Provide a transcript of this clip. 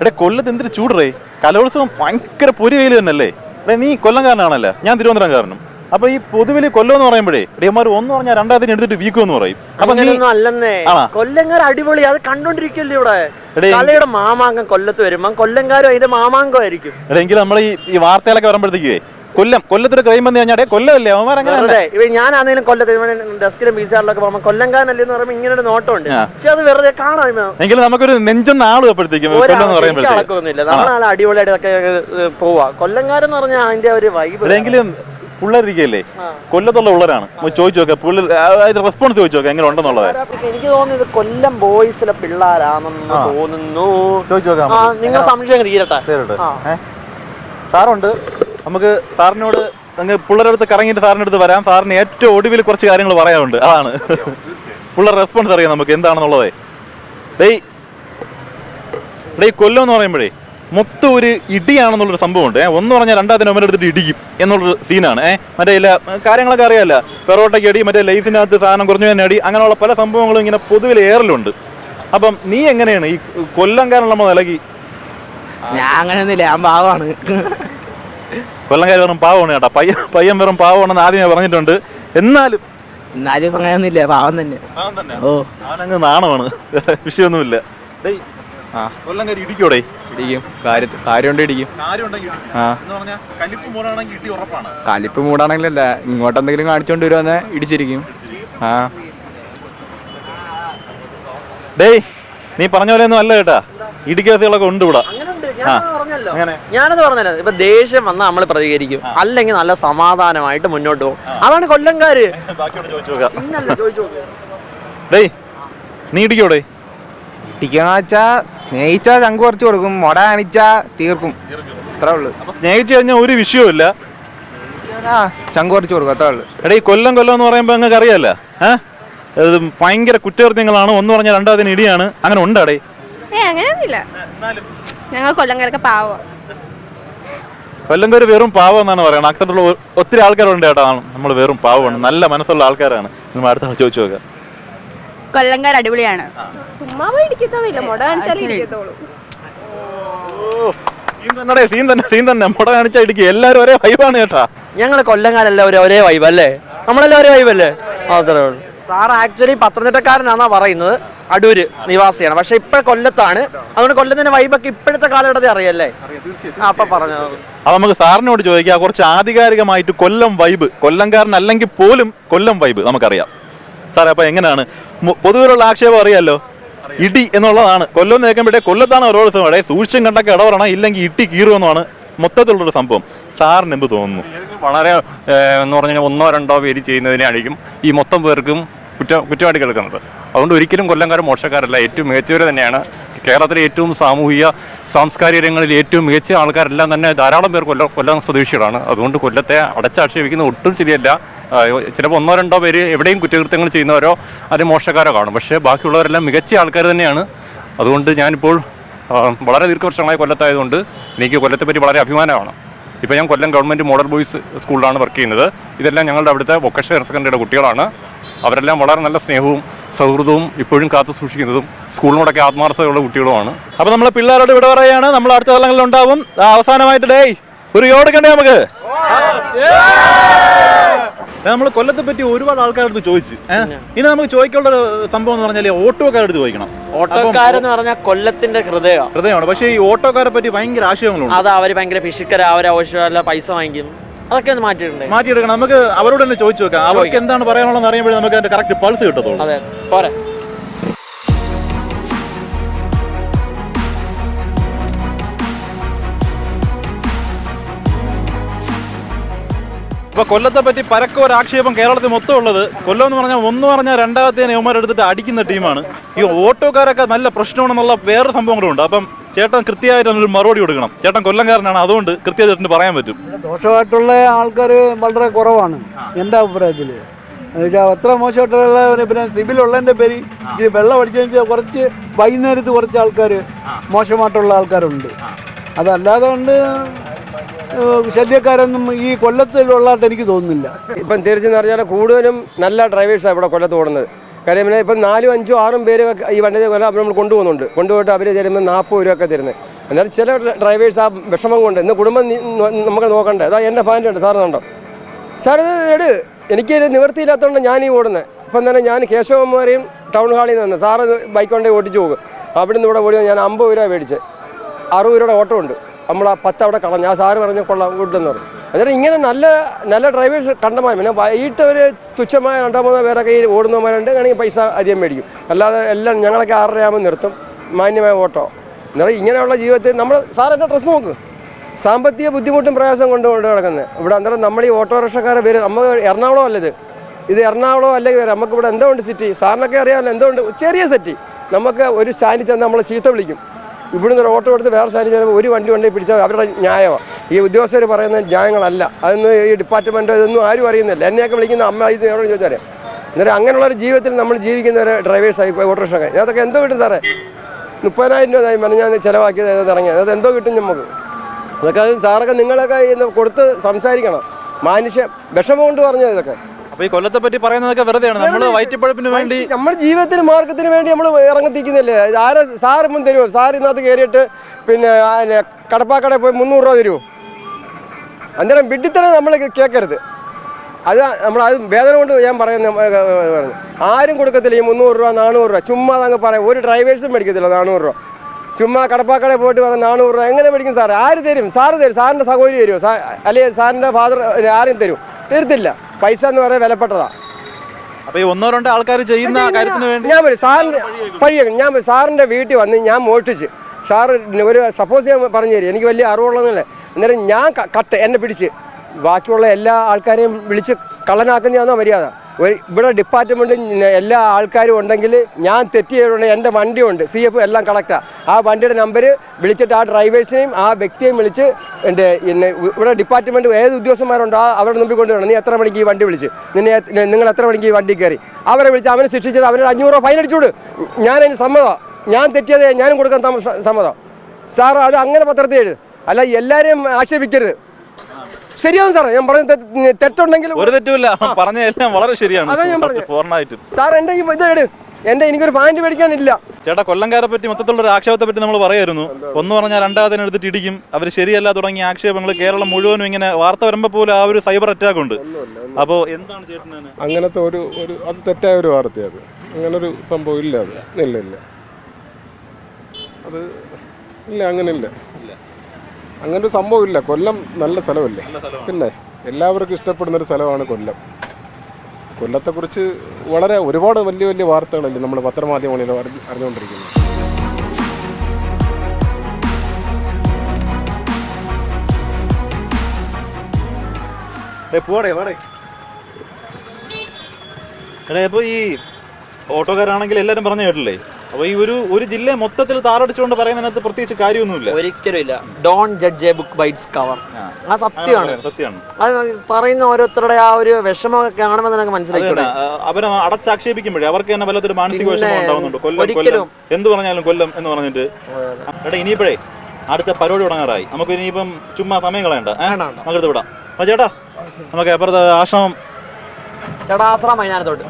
എടേ കൊല്ലത്ത് എന്തൊരു ചൂടറേ. കലോത്സവം ഭയങ്കര പൊരി വെയിൽ തന്നെയല്ലേ? എടേ നീ കൊല്ലംകാരനാണല്ലേ ഞാൻ തിരുവനന്തപുരംകാരനും അപ്പൊ ഈ പൊതുവിൽ കൊല്ലം എന്ന് പറയുമ്പോഴേ എടേമാർ ഒന്ന് പറഞ്ഞാൽ രണ്ടാമത്തിന് എടുത്തിട്ട് വീക്കും എന്ന് പറയും. അപ്പൊ നീ അങ്ങനെയൊന്നും അല്ലെന്നേ. ആണോ? കൊല്ലങ്കാർ അടിപൊളി അത് കണ്ടോണ്ടിരിക്കല്ലേ ഇവിടെ? എടേ, കലയുടെ മാമാങ്കം കൊല്ലത്ത് വരുമ്പോ കൊല്ലങ്കാരും അതിന്റെ മാമാങ്കമായിരിക്കും എടേ എങ്കിലും നമ്മൾ ഈ ഈ വാർത്തയിലൊക്കെ വരുമ്പോഴത്തേക്കേ കൊല്ലം കൊല്ലത്തൊരു ക്രൈം വന്നു കഴിഞ്ഞാൽ കൊല്ലമല്ലേ? അവന്മാർ അങ്ങനെ ഞാനാണെങ്കിലും കൊല്ലത്ത് ഡെസ്കിലും ബീസാറിലൊക്കെ പോകുമ്പോൾ കൊല്ലംകാരനല്ലേ എന്ന് പറയുമ്പോൾ ഇങ്ങനെ ഒരു നോട്ടമുണ്ട്. പക്ഷെ അത് വെറുതെ കാണാം എങ്കിലും നമുക്കൊരു നെഞ്ചൊന്ന് ആളും അപ്പോഴത്തേക്കും എന്ന് അളക്കൊന്നുമില്ല നമ്മളാണ് അടിപൊളിയായിട്ട് ഇതൊക്കെ ഏഹ്, പോവാ. കൊല്ലംകാരെന്ന് പറഞ്ഞാൽ അതിന്റെ ഒരു വൈബ് എങ്കിലും പിള്ളേരിക്കല്ലേ? കൊല്ലത്തുള്ള ഉള്ളരാണ് ചോദിച്ചു നോക്കാം. പിള്ളേർ അതിന്റെ റെസ്പോൺസ് ചോദിച്ചു നോക്കാം എങ്ങനെ ഉണ്ടെന്നുള്ളത്. എനിക്ക് തോന്നുന്നത് കൊല്ലം ബോയ്സിലെ പിള്ളേരാണെന്ന് തോന്നുന്നു. ചോദിച്ചു നോക്കാം നിങ്ങൾ സംശയം തീരട്ടെ. സാറുണ്ട്. നമുക്ക് സാറിനോട് അങ്ങ് പിള്ളേരുടെ അടുത്ത് കറങ്ങിയിട്ട് സാറിന്റെ അടുത്ത് വരാം. സാറിന് ഏറ്റവും ഒടുവിൽ കുറച്ച് കാര്യങ്ങൾ പറയാനുണ്ട്. അതാണ്. പിള്ളേർ റെസ്പോൺസ് അറിയാം നമുക്ക് എന്താണെന്നുള്ളതേ. ഡേയ് ഡേയ് കൊല്ലം എന്ന് പറയുമ്പോഴേ മൊത്തം ഒരു ഇടിയാണെന്നുള്ളൊരു സംഭവമുണ്ട്. ഏഹ് ഒന്ന് പറഞ്ഞാൽ രണ്ടാമത്തിന് അവന്റെ എടുത്തിട്ട് ഇടിക്കും എന്നുള്ളൊരു സീനാണ് ഏഹ് മറ്റേ ഇല്ല കാര്യങ്ങളൊക്കെ അറിയാമല്ല പെറോട്ടയ്ക്ക് അടി മറ്റേ ലൈഫിനകത്ത് സാധനം കുറഞ്ഞു തന്നെ അടി അങ്ങനെയുള്ള പല സംഭവങ്ങളും ഇങ്ങനെ പൊതുവിൽ ഏറലുണ്ട്. അപ്പം നീ എങ്ങനെയാണ് ഈ കൊല്ലംകാരനുള്ള നിലകി ഞാൻ അങ്ങനെയൊന്നുമില്ല ഞാൻ പാവമാണ്. കൊല്ലംകാർ വെറും പാവമാണ് കേട്ടോ. പയ്യൻ പയ്യൻ വെറും പാവമാണെന്ന് ആദ്യമേ പറഞ്ഞിട്ടുണ്ട്. എന്നാലും എന്നാലും അങ്ങനെയൊന്നുമില്ല പാവം തന്നെ. ഓ. അവനങ്ങ് നാണമാണ്. വിഷയമൊന്നുമില്ല. ഡേയ് ആ. കൊല്ലംകാർ ഇടിക്കോടേ ഇടിക്കും. കാര്യ കാര്യമുണ്ട് ഇടിക്കും. ആ. കലിപ്പ് മൂടാണെങ്കിലല്ല ഇങ്ങോട്ട് എന്തെങ്കിലും കാണിച്ചോണ്ട് വരുവാന്നെ ഇടിച്ചിരിക്കും. ആ. ഡേയ് നീ പറഞ്ഞ പോലെ ഒന്നും അല്ല കേട്ടാ. ഇടിക്കാസികളൊക്കെ ഉണ്ട് ഇവിടെ. ആ. ഞാനത് പറഞ്ഞല്ലോ ഞാനത് പറഞ്ഞല്ലോ. ഇപ്പൊ ദേഷ്യം വന്നാൽ നമ്മൾ പ്രതികരിക്കും. അല്ലെങ്കിൽ നല്ല സമാധാനമായിട്ട് മുന്നോട്ട് പോകും. അതാണ് കൊല്ലംകാര്. ഡേയ് നീ ഇടിക്കോടേ ഇടിക്കാന്ന് വെച്ചാ സ്നേഹിച്ചാ ചങ്ക് കുറച്ച് കൊടുക്കും. മൊട കാണിച്ചാ തീർക്കും. അത്രേ ഉള്ളു. സ്നേഹിച്ചു കഴിഞ്ഞാൽ ഒരു വിഷയവുമില്ല ചങ്ക് കുറച്ച് കൊടുക്കും. അത്രേ ഉള്ളു. എടേ കൊല്ലം കൊല്ലം എന്ന് പറയുമ്പോൾ നിങ്ങൾക്ക് അറിയാല്ല. ഏഹ് ഇത് ഭയങ്കര കുറ്റകൃത്യങ്ങളാണ്. ഒന്ന് പറഞ്ഞാൽ രണ്ടാമതിന് ഇടിയാണ്. അങ്ങനെ ഉണ്ടടേ ഏ അങ്ങനെയൊന്നുമില്ല. ഞങ്ങൾ കൊല്ലംകാരൊക്കെ പാവോ. കൊല്ലംകാർ വെറും പാവം എന്നാണ് പറയുന്നത്. അക്സറിലുള്ള ഒത്തിരി ആൾക്കാരുണ്ട് ചേട്ടാ. നമ്മൾ വെറും പാവമാണ്. നല്ല മനസ്സുള്ള ആൾക്കാരാണ്. നമ്മൾ അടുത്ത ആൾ ചോദിച്ചു നോക്കാം. കൊല്ലംകാർ അടിപൊളിയാണ്. സീൻ തന്നെ സീൻ തന്നെ സീൻ തന്നെ. മുട കാണിച്ചാൽ ഇടിക്കുക എല്ലാവരും ഒരേ വൈബാണ് കേട്ടാ ഞങ്ങൾ കൊല്ലംകാരെല്ലാവരും ഒരേ വൈബ് അല്ലേ? നമ്മളെല്ലാം ഒരേ വൈബ് അല്ലേ? അത്രേ ഉള്ളൂ. സാർ ആക്ച്വലി പത്തനംതിട്ടക്കാരനാന്നാ പറയുന്നത്. അടൂര് നിവാസിയാണ്. പക്ഷെ ഇപ്പൊ കൊല്ലത്താണ്. അതുകൊണ്ട് കൊല്ലത്തിന്റെ വൈബൊക്കെ ഇപ്പോഴത്തെ കാലഘട്ടത്തിൽ അറിയല്ലേ? അപ്പൊ പറഞ്ഞു. അപ്പൊ നമുക്ക് സാറിനോട് ചോദിക്കാം. കുറച്ച് ആധികാരികമായിട്ട് കൊല്ലം വൈബ് കൊല്ലംകാരനല്ലെങ്കിൽ പോലും കൊല്ലം വൈബ് നമുക്കറിയാം. സാറേ അപ്പൊ എങ്ങനെയാണ് പൊതുവിലുള്ള ആക്ഷേപം അറിയാലോ? ഇടി എന്നുള്ളതാണ്. കൊല്ലം നേക്കുമ്പോഴേ കൊല്ലത്താണ് ഓരോ ദിവസം അവിടെ സൂക്ഷിച്ചും കണ്ടൊക്കെ ഇടപെടണം. ഇല്ലെങ്കിൽ ഇട്ടി കീറുമെന്നാണ് മൊത്തത്തിലുള്ളൊരു സംഭവം. സാറിന് എന്ത് തോന്നുന്നു? വളരെ എന്ന് പറഞ്ഞാൽ ഒന്നോ രണ്ടോ പേര് ചെയ്യുന്നതിനായിരിക്കും ഈ മൊത്തം പേർക്കും കുറ്റ കുറ്റവാടി കേൾക്കുന്നത് അതുകൊണ്ട് ഒരിക്കലും കൊല്ലംകാരും മോശക്കാരല്ല. ഏറ്റവും മികച്ചവർ തന്നെയാണ്. കേരളത്തിലെ ഏറ്റവും സാമൂഹിക സാംസ്കാരിക രംഗങ്ങളിൽ ഏറ്റവും മികച്ച ആൾക്കാരെല്ലാം തന്നെ ധാരാളം പേർ കൊല്ലം കൊല്ലം സ്വദേശികളാണ്. അതുകൊണ്ട് കൊല്ലത്തെ അടച്ചാക്ഷേപിക്കുന്നത് ഒട്ടും ശരിയല്ല. ചിലപ്പോൾ ഒന്നോ രണ്ടോ പേര് എവിടെയും കുറ്റകൃത്യങ്ങൾ ചെയ്യുന്നവരോ അത് മോശക്കാരോ കാണും. പക്ഷേ ബാക്കിയുള്ളവരെല്ലാം മികച്ച ആൾക്കാർ തന്നെയാണ്. അതുകൊണ്ട് ഞാനിപ്പോൾ വളരെ ദീർഘവർഷങ്ങളായ കൊല്ലത്തായതുകൊണ്ട് എനിക്ക് കൊല്ലത്തെപ്പറ്റി വളരെ അഭിമാനമാണ്. ഇപ്പോൾ ഞാൻ കൊല്ലം ഗവൺമെന്റ് മോഡൽ ബോയ്സ് സ്കൂളിലാണ് വർക്ക് ചെയ്യുന്നത്. ഇതെല്ലാം ഞങ്ങളുടെ അവിടുത്തെ വൊക്കേഷണൽ ഹയർ സെക്കൻഡറിയുടെ കുട്ടികളാണ്. അവരെല്ലാം വളരെ നല്ല സ്നേഹവും സൗഹൃദവും ഇപ്പോഴും കാത്തു സൂക്ഷിക്കുന്നതും സ്കൂളിനോടൊക്കെ ആത്മാർത്ഥതയുള്ള കുട്ടികളുമാണ്. അപ്പോൾ നമ്മളെ പിള്ളേരോട് ഇവിടെ പറയാണ് നമ്മൾ അടുത്ത തലങ്ങളിൽ ഉണ്ടാവും. അവസാനമായിട്ട് ഡേയ് ഒരു യോടുക്കണ്ടേ നമുക്ക്. നമ്മൾ കൊല്ലത്തെ പറ്റി ഒരുപാട് ആൾക്കാരുടെ ചോദിച്ചു. ഇനി നമുക്ക് ചോദിക്കാനുള്ള ഒരു സംഭവം എന്ന് പറഞ്ഞാൽ ഓട്ടോക്കാരുടെ ചോദിക്കണം. ഓട്ടോക്കാരെന്ന് പറഞ്ഞാൽ കൊല്ലത്തിന്റെ ഹൃദയം ഹൃദയമാണ്. പക്ഷേ ഈ ഓട്ടോക്കാരെ പറ്റി ഭയങ്കര ആശയങ്ങളുണ്ട്. അതാ അവർ ഭയങ്കര പിശുക്കര അവർ ആവശ്യമല്ല പൈസ വാങ്ങിക്കും അതൊക്കെ ഒന്ന് മാറ്റിയിട്ടുണ്ട് മാറ്റിയെടുക്കണം. നമുക്ക് അവരോട് തന്നെ ചോദിച്ചു നോക്കാം. അവർക്ക് എന്താണ് പറയാനുള്ളതെന്ന് അറിയുമ്പോഴേ നമുക്ക് അതിന്റെ കറക്റ്റ് പൾസ് കിട്ടത്തുള്ളൂ. അതെ പോരെ. ഇപ്പൊ കൊല്ലത്തെ പറ്റി പരക്ക ഒരു ആക്ഷേപം കേരളത്തിൽ മൊത്തം ഉള്ളത്. കൊല്ലം എന്ന് പറഞ്ഞാൽ ഒന്ന് പറഞ്ഞാൽ രണ്ടാമത്തെ യവന്മാർ എടുത്തിട്ട് അടിക്കുന്ന ടീമാണ്. ഈ ഓട്ടോക്കാരൊക്കെ നല്ല പ്രശ്നമാണെന്നുള്ള വേറെ സംഭവങ്ങളുണ്ട്. അപ്പം ചേട്ടൻ കൃത്യമായിട്ട് ഒരു മറുപടി കൊടുക്കണം. ചേട്ടൻ കൊല്ലംകാരനാണ്. അതുകൊണ്ട് കൃത്യമായിട്ട് പറയാൻ പറ്റും. ദോഷമായിട്ടുള്ള ആൾക്കാർ വളരെ കുറവാണ്. എന്റെ അഭിപ്രായത്തിൽ എത്ര മോശമായിട്ടുള്ള പിന്നെ സിവിലുള്ളതിന്റെ പേര് ഇച്ചിരി വെള്ളം അടിച്ചതിന് കുറച്ച് വൈകുന്നേരത്ത് കുറച്ച് ആൾക്കാർ മോശമായിട്ടുള്ള ആൾക്കാരുണ്ട്. അതല്ലാതെ കൊണ്ട് ശല്യക്കാരൊന്നും ഈ കൊല്ലത്തിലുള്ളതായിട്ട് എനിക്ക് തോന്നുന്നില്ല. ഇപ്പം തിരിച്ചെന്ന് പറഞ്ഞാൽ കൂടുതലും നല്ല ഡ്രൈവേഴ്സാണ് ഇവിടെ കൊല്ലത്ത് ഓടുന്നത്. കാര്യം പിന്നെ ഇപ്പം നാലും അഞ്ചും ആറും പേര് ഈ വണ്ടി കൊല്ലം നമ്മൾ കൊണ്ടുപോകുന്നുണ്ട്. കൊണ്ടുപോയിട്ട് അവർ തരുമ്പോൾ നാൽപ്പത് രൂപയൊക്കെ തരുന്നത്. എന്നാലും ചില ഡ്രൈവേഴ്സ് ആ വിഷമം കൊണ്ട് ഇന്ന് കുടുംബം നമുക്ക് നോക്കണ്ടേ. അതാ എന്റെ ഫാന്റെ ഉണ്ട്. സാറിനുണ്ടോ സാർ ഇത് എട്. എനിക്ക് നിവൃത്തിയില്ലാത്തതുകൊണ്ട് ഞാൻ ഈ ഓടുന്നത്. ഇപ്പം തന്നെ ഞാൻ കേശവന്മാരെയും ടൗൺ ഹാളിൽ നിന്ന് സാറ് ബൈക്ക് കൊണ്ടേ ഓടിച്ചു പോകും. അവിടെ നിന്ന് ഇവിടെ ഓടി ഞാൻ അമ്പത് രൂപ മേടിച്ച്. അറുപത് രൂപയുടെ ഓട്ടോ ഉണ്ട്. നമ്മൾ ആ പത്ത് അവിടെ കളഞ്ഞു ആ സാറ് പറഞ്ഞ കൊള്ളാം കൂട്ടെന്ന് പറഞ്ഞു. അന്നേരം ഇങ്ങനെ നല്ല നല്ല ഡ്രൈവേഴ്സ് കണ്ടമാൻ പിന്നെ വൈകിട്ട് ഒരു തുച്ഛമായ രണ്ടോ മൂന്നോ പേരൊക്കെ ഈ ഓടുന്നവന്മാരുണ്ട് ആണെങ്കിൽ പൈസ അധികം മേടിക്കും. അല്ലാതെ എല്ലാം ഞങ്ങളൊക്കെ ആറരയാകുമ്പോൾ നിർത്തും മാന്യമായ ഓട്ടോ. എന്നാലും ഇങ്ങനെയുള്ള ജീവിതത്തിൽ നമ്മൾ എന്റെ ഡ്രസ്സ് നോക്ക്? സാമ്പത്തിക ബുദ്ധിമുട്ടും പ്രയാസം കൊണ്ട് കൊണ്ട് കിടക്കുന്നത് ഇവിടെ അന്നേരം നമ്മൾ ഈ ഓട്ടോറിക്ഷക്കാരെ വരും നമുക്ക് എറണാകുളം അല്ലത് ഇത്? എറണാകുളം അല്ലെങ്കിൽ നമുക്ക് ഇവിടെ എന്തുകൊണ്ട് സിറ്റി സാറിനൊക്കെ അറിയാമല്ലോ എന്തുകൊണ്ട് ചെറിയ സിറ്റി നമുക്ക് ഒരു സ്റ്റാൻഡിൽ ചെന്ന് നമ്മൾ ചീത്ത വിളിക്കും. ഇവിടുന്ന് ഒരു ഓട്ടോ എടുത്ത് വേറെ സ്റ്റാൻഡിൽ ചെയ്യുമ്പോൾ ഒരു വണ്ടി കൊണ്ടേ പിടിച്ചാൽ അവരുടെ ന്യായമാണ് ഈ ഉദ്യോഗസ്ഥർ പറയുന്ന ന്യായങ്ങളല്ല. അതൊന്നും ഈ ഡിപ്പാർട്ട്മെന്റോ ഇതൊന്നും ആരും അറിയുന്നില്ല. എന്നെയൊക്കെ വിളിക്കുന്ന അമ്മ ഇത് എവിടെ ചോദിച്ചാൽ അന്നേരം അങ്ങനെയുള്ള ഒരു ജീവിതത്തിൽ നമ്മൾ ജീവിക്കുന്ന ഒരു ഓട്ടോറിക്ഷ ഒക്കെ. അതൊക്കെ എന്തോ കിട്ടും സാറേ? മുപ്പതിനായിരം രൂപ ഞാൻ ചിലവാക്കിയത് അത് ഇറങ്ങിയത്? അത് എന്തോ കിട്ടും നമുക്ക്. അതൊക്കെ അത് സാറൊക്കെ നിങ്ങളൊക്കെ കൊടുത്ത് സംസാരിക്കണം. മാനുഷ്യ വിഷമം കൊണ്ട് പറഞ്ഞത് ഇതൊക്കെ. അപ്പൊ ഈ കൊല്ലത്തെ പറ്റി പറയുന്നതൊക്കെ വെറുതെയാണ്. നമ്മൾ വയറ്റിപ്പഴപ്പിന് വേണ്ടി നമ്മുടെ ജീവിതത്തിന് മാർഗത്തിന് വേണ്ടി നമ്മൾ ഇറങ്ങത്തിക്കുന്നില്ലേ ആരെ സാർ ഇപ്പം തരുമോ സാർ ഇതിനകത്ത് കയറിയിട്ട് പിന്നെ കടപ്പാക്കട കടപ്പാക്കടയിൽ പോയി മുന്നൂറ് രൂപ തരുമോ അന്നേരം വിഡിത്തരം നമ്മൾ കേൾക്കരുത് അത് നമ്മൾ അത് വേദന കൊണ്ട് ഞാൻ പറയുന്ന പറഞ്ഞു ആരും കൊടുക്കത്തില്ല ഈ മുന്നൂറ് രൂപ നാനൂറ് രൂപ. ചുമ്മാ അങ്ങ് പറയാം. ഒരു ഡ്രൈവേഴ്സും മേടിക്കത്തില്ല നാനൂറ് രൂപ. ചുമ്മാ കടപ്പാക്കടയിൽ പോയിട്ട് പറഞ്ഞാൽ നാനൂറ് രൂപ. എങ്ങനെ മേടിക്കും സാർ ആര് തരും? സാറ് തരും. സാറിന്റെ സഹോദരി തരുമോ അല്ലെങ്കിൽ സാറിന്റെ ഫാദർ ആരും തരും തരത്തില്ല. പൈസ എന്ന് പറയാൻ വിലപ്പെട്ടതാണ് അപ്പൊ ഈ ഒന്നോ രണ്ടോ ആൾക്കാർ ചെയ്യുന്ന കാര്യത്തിന് വേണ്ടി ഞാൻ പറയും പഴിയേക്കും ഞാൻ സാറിന്റെ സാറിന്റെ വീട്ടിൽ വന്ന് ഞാൻ മോഷ്ടിച്ച്. സാർ ഒരു സപ്പോസ് ഞാൻ പറഞ്ഞു തരും എനിക്ക് വലിയ അറിവുള്ളതല്ലേ. അന്നേരം ഞാൻ കട്ട് എന്നെ പിടിച്ച്. ബാക്കിയുള്ള എല്ലാ ആൾക്കാരെയും വിളിച്ച് കള്ളനാക്കുന്നതാണോ മര്യാദ? ഇവിടെ ഡിപ്പാർട്ട്മെന്റ് എല്ലാ ആൾക്കാരും ഉണ്ടെങ്കിൽ ഞാൻ തെറ്റ് ചെയ്തിട്ടുണ്ടെങ്കിൽ എന്റെ വണ്ടിയുണ്ട്. സി എഫ് എല്ലാം കളക്റ്റാണ് ആ വണ്ടിയുടെ നമ്പർ വിളിച്ചിട്ട് ആ ഡ്രൈവേഴ്സിനെയും ആ വ്യക്തിയെയും വിളിച്ച് എന്റെ ഇവിടെ ഡിപ്പാർട്ട്മെന്റ് ഏത് ഉദ്യോഗസ്ഥന്മാരുണ്ടോ ആ അവരുടെ മുമ്പിൽ കൊണ്ടുവരണം. നീ എത്ര മണിക്ക് ഈ വണ്ടി വിളിച്ച്? നിന്നെ നിങ്ങൾ എത്ര മണിക്ക് ഈ വണ്ടി കയറി? അവരെ വിളിച്ച് അവനെ ശിക്ഷിച്ചത് അവനൊരു അഞ്ഞൂറ് രൂപ ഫൈൻ അടിച്ചുകൂട് ഞാൻ അതിന് സമ്മതം. ഞാൻ തെറ്റിയത് ഞാനും കൊടുക്കാൻ സമ്മതം. സാർ അത് അങ്ങനെ പത്രത്തിൽ എഴുത്. അല്ല എല്ലാവരെയും ആക്ഷേപിക്കരുത്. ശരിയാവും സാറേ. ഞാൻ പറഞ്ഞ തെറ്റ്- തെറ്റുണ്ടെങ്കിൽ ഒരു തെറ്റുമില്ല. പറഞ്ഞ എല്ലാം വളരെ ശരിയാണ്. അതാ ഞാൻ പറഞ്ഞു പൂർണമായിട്ടും. സാർ എന്റെ ഈ ഇത് എടു. എന്റെ എനിക്കൊരു പാന്റ് മേടിക്കാനില്ല. ചേട്ടാ കൊല്ലംകാരെ പറ്റി മൊത്തത്തിലുള്ള ഒരു ആക്ഷേപത്തെ പറ്റി നമ്മൾ പറയായിരുന്നു ഒന്ന് പറഞ്ഞാൽ രണ്ടാമതിനെ എടുത്തിട്ട് ഇടിക്കും. അവർ ശരിയല്ല തുടങ്ങിയ ആക്ഷേപങ്ങൾ കേരളം മുഴുവനും ഇങ്ങനെ വാർത്ത വരുമ്പോൾ പോലും ആ ഒരു സൈബർ അറ്റാക്ക് ഉണ്ട്. അപ്പോൾ എന്താണ് ചേട്ടന് അങ്ങനത്തെ ഒരു ഒരു അത് തെറ്റായ ഒരു വാർത്തയാണ് അങ്ങനെ ഒരു സംഭവം ഇല്ല അത്. ഇല്ല ഇല്ല. അത് ഇല്ല അങ്ങനെ ഇല്ല അങ്ങനെ ഒരു സംഭവം ഇല്ല കൊല്ലം നല്ല സ്ഥലമല്ലേ പിന്നെ എല്ലാവർക്കും ഇഷ്ടപ്പെടുന്ന ഒരു സ്ഥലമാണ് കൊല്ലം. കൊല്ലത്തെക്കുറിച്ച് വളരെ ഒരുപാട് വലിയ വലിയ വാർത്തകളല്ലേ നമ്മൾ പത്രമാധ്യമങ്ങളിൽ അറിഞ്ഞ് അറിഞ്ഞുകൊണ്ടിരിക്കുന്നത്. ഡേ പോടേ പോടേ എടേ അപ്പോൾ ഈ ഓട്ടോക്കാരാണെങ്കിൽ എല്ലാവരും പറഞ്ഞു കേട്ടില്ലേ? അപ്പോൾ ഈ ഒരു ഒരു ജില്ല മൊത്തത്തിൽ താറടിച്ചുകൊണ്ട് പറയുന്നതിനകത്ത് പ്രത്യേകിച്ച് കാര്യമൊന്നുമില്ല. ഒരിക്കലും ഇല്ല don't judge a book by its cover ആ. സത്യമാണ്. സത്യമാണ്. അത് പറയുന്ന ഓരോരുത്തരുടെ ആ ഒരു വിഷമമൊക്കെ കാണുമ്പോൾ നിനക്ക് തന്നെ, അവരെ അടച്ചാക്ഷേപിക്കുമ്പോഴേ അവർക്ക് തന്നെ വല്ലതൊരു മാനസിക വിഷമം ഉണ്ടാവുന്നുണ്ട്. കൊല്ലം കൊല്ലം. എന്ന് എന്ത് പറഞ്ഞാലും കൊല്ലം എന്ന് പറഞ്ഞിട്ട്. എടാ ഇനിയിപ്പോഴേ അടുത്ത പരിപാടി തുടങ്ങാറായി. നമുക്ക് ഇനിയിപ്പം ചുമ്മാ സമയം കളയണ്ട. നമുക്ക് എടുത്ത് വിടാം. ചേട്ടാ നമുക്ക് അപ്പുറത്ത് ആശ്രമം ചേട്ടാ ആശ്രമം മൈതാനത്തോട്ട്